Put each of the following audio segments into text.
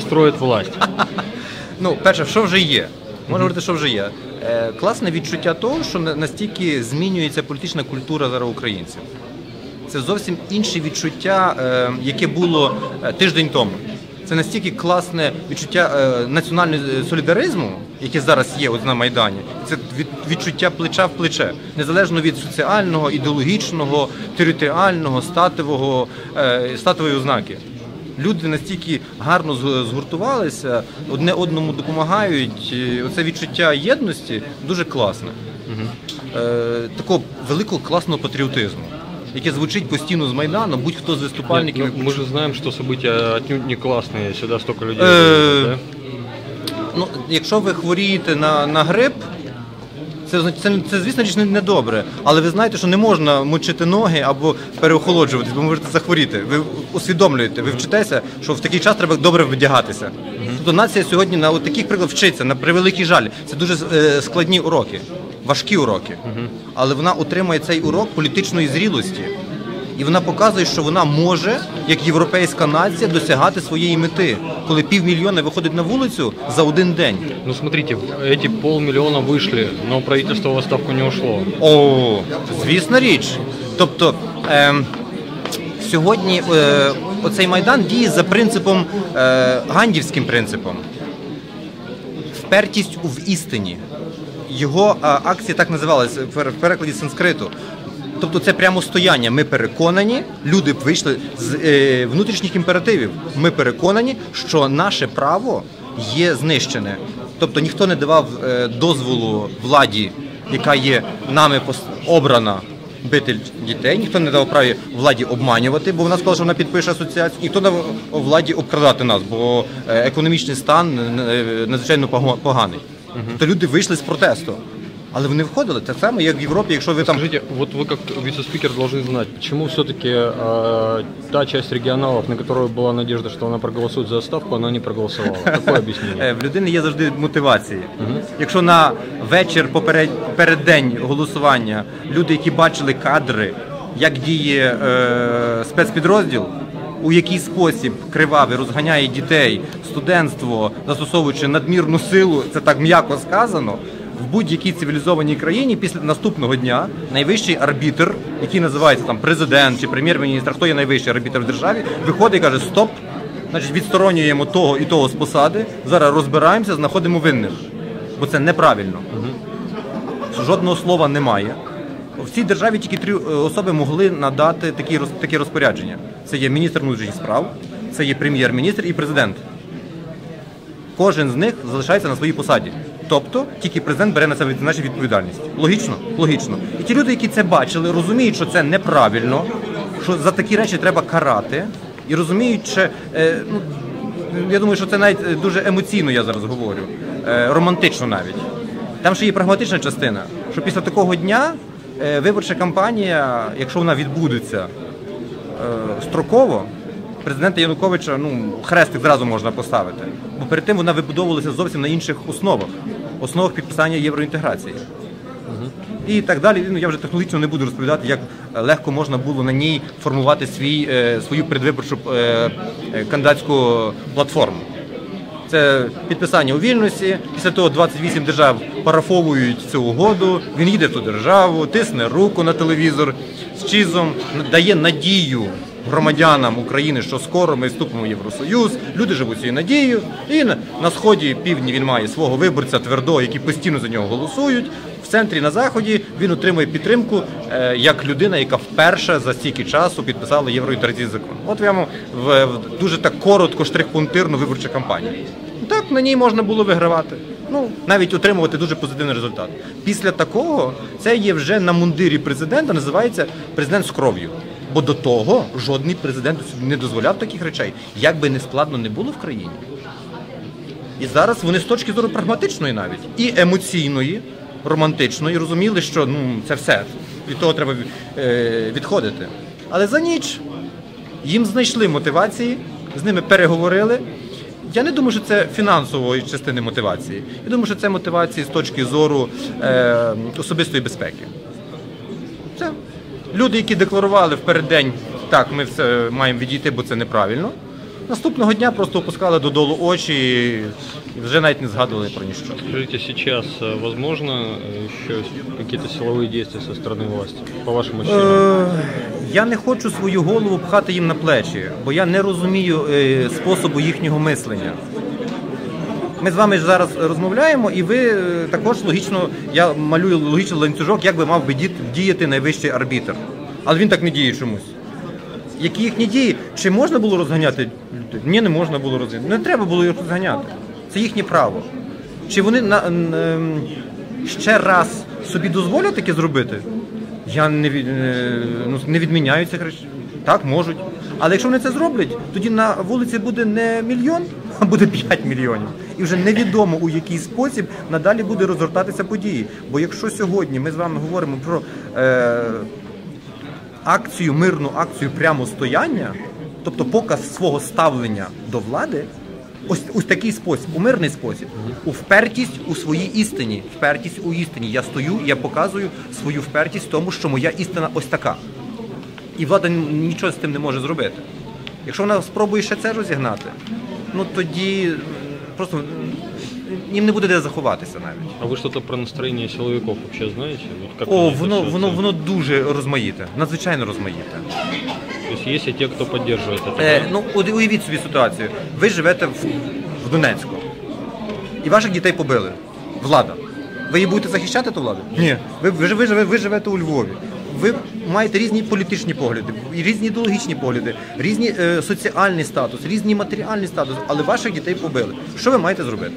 строит власть. Ну, перше, що вже є? Можна говорити, що вже є. Е, класне відчуття того, що настільки змінюється політична культура зараз українців. Це зовсім інше відчуття, е, яке було е, тиждень тому. Це настільки класне відчуття е, національного солідаризму, яке зараз є от на Майдані. Це від, відчуття плеча в плече, незалежно від соціального, ідеологічного, територіального, статевого, е, статової ознаки Люди настільки гарно з- згуртувалися, одне одному допомагають. і Оце відчуття єдності дуже класне. Е, такого великого класного патріотизму, яке звучить постійно з Майдану, будь-хто з Нет, виступальників. ну, мы же знаем, что события отнюдь не классные, сюда столько людей. Э, да? Ну, якщо ви хворієте на, на грип, це, це, це, звісно річ, не, добре. Але ви знаєте, що не можна мочити ноги або переохолоджуватись, бо можете захворіти. Ви усвідомлюєте, ви вчитеся, що в такий час треба добре вдягатися. Тобто нація сьогодні на от таких прикладах вчиться, на превеликий жаль. Це дуже е, складні уроки, важкі уроки. Але вона отримує цей урок політичної зрілості. І вона показує, що вона може, як європейська нація, досягати своєї мети, коли півмільйона виходить на вулицю за один день. Ну смотрите, эти полмиллиона вышли, но правительство в отставку не ушло. О, звісна річ. Тобто ем, сьогодні е, оцей майдан діє за принципом е, гандівським принципом. Впертість в істині. Його е, акція так називалася в перекладі санскриту. Тобто це прямо стояння. Ми переконані, люди вийшли з е, внутрішніх імперативів. Ми переконані, що наше право є знищене. Тобто ніхто не давав е, дозволу владі, яка є нами обрана бити дітей, ніхто не дав праві владі обманювати, бо вона сказала, що вона підпише асоціацію, ніхто не дав владі обкрадати нас, бо е, економічний стан е, надзвичайно поганий. То люди вийшли з протесту. Але вони входили так само, як в Європі, якщо ви там Скажите, вот вы как вице-спикер должны знать, почему все-таки та часть регионалов, на которую была надежда, что она проголосует за отставку, она не проголосовала? Какое объяснение? Е, В людини є завжди мотивації. Якщо на вечір поперед перед день голосування люди, які бачили кадри, як діє е, спецпідрозділ, у який спосіб кривавий розганяє дітей, студентство, застосовуючи надмірну силу, це так м'яко сказано. Будь-якій цивілізованій країні після наступного дня найвищий арбітр, який називається там президент чи прем'єр-міністр, хто є найвищий арбітр в державі, виходить і каже: Стоп, Значить, відсторонюємо того і того з посади. Зараз розбираємося, знаходимо винних. Бо це неправильно. Жодного слова немає. В цій державі тільки три е, особи могли надати такі, такі розпорядження. Це є міністр внутрішніх справ, це є прем'єр-міністр і президент. Кожен з них залишається на своїй посаді. Тобто тільки президент бере на себе значить, відповідальність. Логічно? Логічно. І ті люди, які це бачили, розуміють, що це неправильно, що за такі речі треба карати, і розуміють, що е, ну, я думаю, що це навіть е, дуже емоційно я зараз говорю, е, романтично навіть. Там ще є прагматична частина, що після такого дня виборча кампанія, якщо вона відбудеться строково, президента Януковича ну, хрестик зразу можна поставити. Бо перед тим вона вибудовувалася зовсім на інших основах, основах підписання євроінтеграції. І так далі. Ну я вже технологічно не буду розповідати, як легко можна було на ній формувати свій, е, свою предвиборчу е, кандидатську платформу. Це підписання у Вільнюсі. Після того 28 держав парафовують цю угоду. Він їде в ту державу, тисне руку на телевізор з чизом, дає надію громадянам України, що скоро ми вступимо в Євросоюз. Люди живуть цією надією. І на, сході півдні він має свого виборця твердого, які постійно за нього голосують. В центрі на заході він отримує підтримку е, як людина, яка вперше за стільки часу підписала євроінтеграційний закон. От прямо в, в дуже так коротко штрих-пунктирну виборчу кампанію. Так на ній можна було вигравати. Ну навіть отримувати дуже позитивний результат. Після такого це є вже на мундирі президента, називається президент з кров'ю. Бо до того жодний президент не дозволяв таких речей, як би не складно не було в країні. І зараз вони з точки зору прагматичної навіть і емоційної, романтичної розуміли, що ну це все від того треба е, відходити. Але за ніч їм знайшли мотивації, з ними переговорили. Я не думаю, що це фінансової частини мотивації. Я думаю, що це мотивації з точки зору е, особистої безпеки. Це люди, які декларували в переддень, так, ми все маємо відійти, бо це неправильно. Наступного дня просто опускали додолу очі і вже навіть не згадували про ніщо. Скажите, сейчас э, возможно э, еще какие-то силовые действия со стороны власти, по вашим ощущениям? Е, Я не хочу свою голову пхати їм на плечі, бо я не розумію е, способу їхнього мислення. Ми з вами зараз розмовляємо, і ви е, також логічно, я малюю логічний ланцюжок, як би мав би діяти найвищий арбітр. Але він так не діє чомусь. Які їхні дії? Чи можна було розганяти людей? Ні, не можна було розганяти. Не треба було їх розганяти. Це їхнє право. Чи вони на, н- ем, ще раз собі дозволять таке зробити? Я не, е, ну, не відміняю це. речі. Так, можуть. Але якщо вони це зроблять, тоді на вулиці буде не мільйон, буде 5 мільйонів. І вже невідомо у який спосіб надалі буде розгортатися події. Бо якщо сьогодні ми з вами говоримо про е, акцію, мирну акцію прямостояння, тобто показ свого ставлення до влади, ось ось такий спосіб, у мирний спосіб, у впертість у своїй істині. Впертість у істині. Я стою, я показую свою впертість в тому, що моя істина ось така. І влада нічого з тим не може зробити. Якщо вона спробує ще це розігнати, ну тоді м, просто м, їм не буде де заховатися навіть. А вы что-то про настроение силовиков вообще знаете? Вот как О, они это воно, всё воно, оценивают? воно дуже розмаїте, надзвичайно розмаїте. То есть есть и те, кто поддерживает это. Е, да? ну, от уявіть собі ситуацію. Ви живете в, в Донецьку, і ваших дітей побили. Влада. Ви її будете захищати ту владу? Ні. Ви, ви, ж- ви, живе- ви живете у Львові. Ви маєте різні політичні погляди, різні ідеологічні погляди, різні е, соціальний статус, різний матеріальний статус, але ваших дітей побили. Що ви маєте зробити?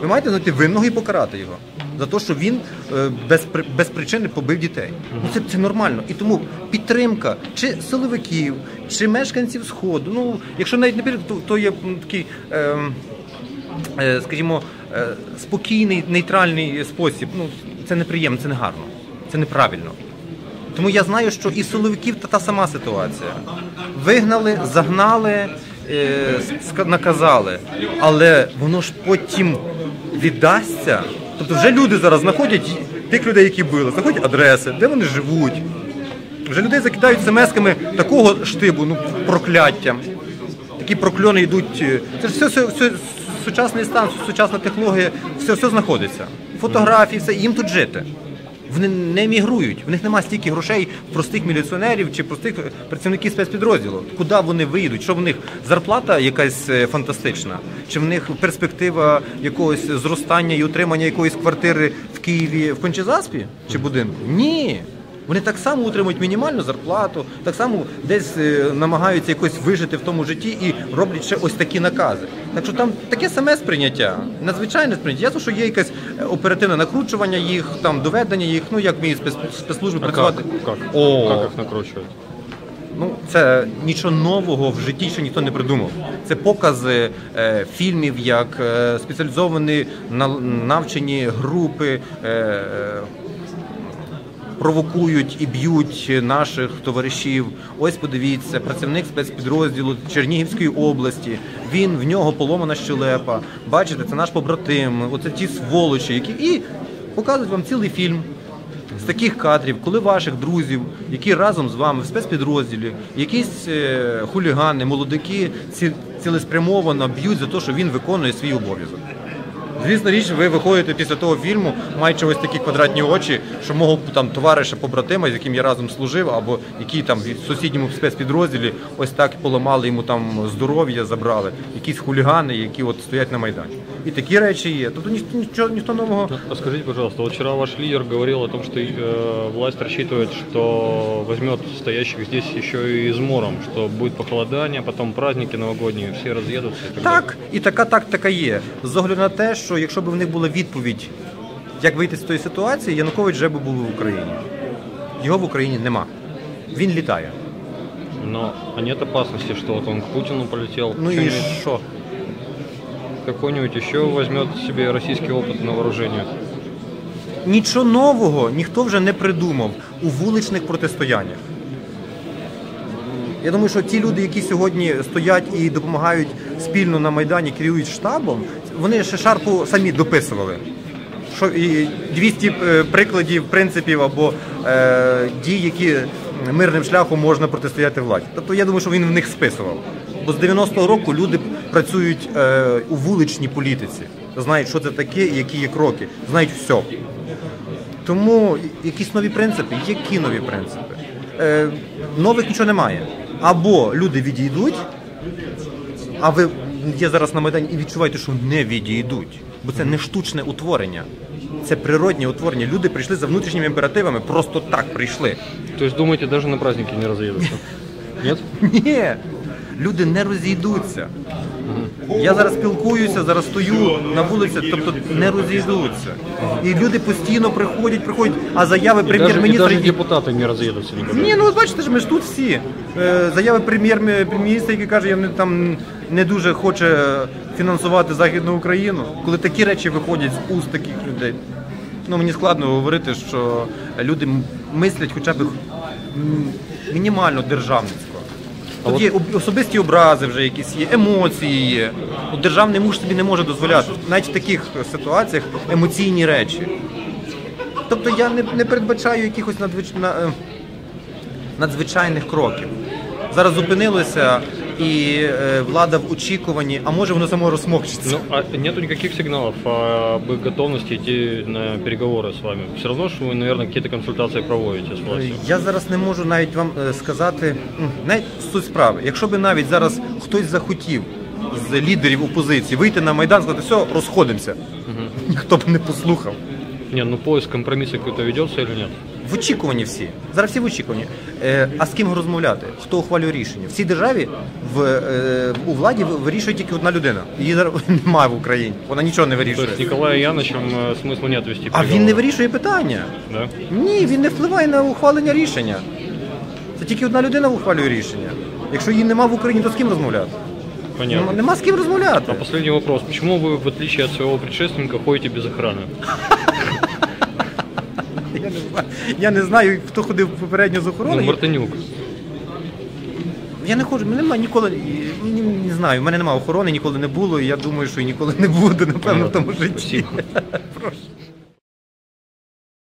Ви маєте знайти винного і покарати його за те, що він е, без, без причини побив дітей. Ну це, це нормально. І тому підтримка чи силовиків, чи мешканців Сходу. Ну, якщо навіть не піде, то, то є такий. ем, е, скажімо, е, спокійний, нейтральний спосіб. Ну, це неприємно, це не гарно, це неправильно. Тому я знаю, що і силовиків та та сама ситуація. Вигнали, загнали, е, наказали. Але воно ж потім віддасться. Тобто вже люди зараз знаходять тих людей, які били, знаходять адреси, де вони живуть. Вже людей закидають смс-ками такого штибу, ну прокляттям. Такі прокльони йдуть. е, Це ж все, все, все сучасний стан, сучасна технологія, все, все знаходиться. Фотографії, все, їм тут жити. Вони не емігрують, в них немає стільки грошей простих міліціонерів чи простих працівників спецпідрозділу. Куди вони виїдуть? Що в них зарплата якась е, фантастична? Чи в них перспектива якогось зростання і утримання якоїсь квартири в Києві в Кончезаспі чи будинку? Ні. Вони так само отримують мінімальну зарплату, так само десь е, намагаються якось вижити в тому житті і роблять ще ось такі накази. Так що там таке саме сприйняття, надзвичайне сприйняття. Ясно, що є якесь е, оперативне накручування їх, там доведення їх, ну як вміють спец- спецслужби працювати. О. Как их накручивают? Ну, це нічого нового в житті ще ніхто не придумав. Це покази е, фільмів, як е, спеціалізовані на- навчені групи. Е, е, Провокують і б'ють наших товаришів. Ось подивіться, працівник спецпідрозділу Чернігівської області. Він в нього поломана щелепа. Бачите, це наш побратим. Оце ті сволочі, які і показують вам цілий фільм з таких кадрів, коли ваших друзів, які разом з вами в спецпідрозділі, якісь е, хулігани, молодики ці, цілеспрямовано б'ють за те, що він виконує свій обов'язок. Звісно річ, ви виходите після того фільму, маючи ось такі квадратні очі, що мого там товариша побратима, з яким я разом служив, або який там в сусідньому спецпідрозділі ось так поламали йому там здоров'я, забрали, якісь хулігани, які от стоять на майдані. І такі речі є. Тобто ніхто ніхто, ніхто нового. А скажите, пожалуйста, вот вчера ваш лидер говорил о том, что э, власть рассчитывает, что возьмет стоящих здесь еще и измором, что будет похолодание, потом праздники новогодние, все разъедутся и так, далее. Так, і така тактика є. З огляду на те, що якщо б в них була відповідь, як вийти з тої ситуації, Янукович вже би був в Україні. Його в Україні нема. Він літає. Но а нет опасности, что вот он к Путину полетел, Ну і что-нибудь- що? Какой-нибудь еще возьмет себе российский опыт на вооружение. Нічого нового ніхто вже не придумав у вуличних протистояннях. Я думаю, що ті люди, які сьогодні стоять і допомагають спільно на Майдані, керують штабом, вони ще шарпу самі дописували. Що і 200 е, прикладів, принципів або е, дій, які мирним шляхом можна протистояти владі. Тобто я думаю, що він в них списував. Бо з 90-го року люди працюють е, у вуличній політиці, знають, що це таке і які є кроки, знають все. Тому якісь нові принципи, які нові принципи? Е, нових нічого немає. Або люди відійдуть, а ви є зараз на Майдані і відчуваєте, що не відійдуть. Бо це не штучне утворення, це природнє утворення. Люди прийшли за внутрішніми імперативами, просто так прийшли. То есть думаете, даже на праздники не разъедутся? Нет? Ні, люди не розійдуться. Я зараз спілкуюся, зараз стою на вулиці, тобто не розійдуться. І люди постійно приходять, приходять, а заяви прем'єр-міністра. даже депутаты не никогда. Ні, ну от бачите ж, ми ж тут всі. Е, Заяви прем'єр-міністра, який каже, я не там не дуже хоче фінансувати Західну Україну. Коли такі речі виходять з уст таких людей. Ну мені складно говорити, що люди мислять хоча б мінімально державницько. Тут є особисті образи вже якісь є, емоції є. От державний муж собі не може дозволяти. Навіть в таких ситуаціях емоційні речі. Тобто я не, не передбачаю якихось надзвич... е, надзвичайних кроків. Зараз зупинилося і е, влада в очікуванні, а може воно само розсмокчиться. Ну, а нету никаких сигналов об готовности идти на переговоры с вами. Все равно, что вы, наверное, какие-то консультации проводите с властью. Я зараз не можу навіть вам е, сказати навіть суть справи. Якщо би навіть зараз хтось захотів з лідерів опозиції вийти на майдан, сказати, все, розходимося. Ніхто б не послухав. Не, ну поиск компромисса какой-то ведется или нет? В очікуванні всі. Зараз всі в очікуванні. Е, а з ким розмовляти? Хто ухвалює рішення? В цій державі в, е, у владі вирішує тільки одна людина. Її зараз немає в Україні. Вона нічого не То вирішує. есть Николая Яновичем э, смысла нет вести А він не вирішує питання. Да? Ні, він не впливає на ухвалення рішення. Це тільки одна людина ухвалює рішення. Якщо її нема в Україні, то з ким розмовляти? Понятно. Нема, нема з ким розмовляти. А последний вопрос. Почему вы, в отличие от своего предшественника, ходите без охраны? Я не знаю, я не знаю хто ходив попередньо з Ну, Мартинюк. Я не ходжу, мене немає ніколи. Не, не знаю, в мене немає охорони, ніколи не було, і я думаю, що і ніколи не буде, напевно, в тому житті. Прошу.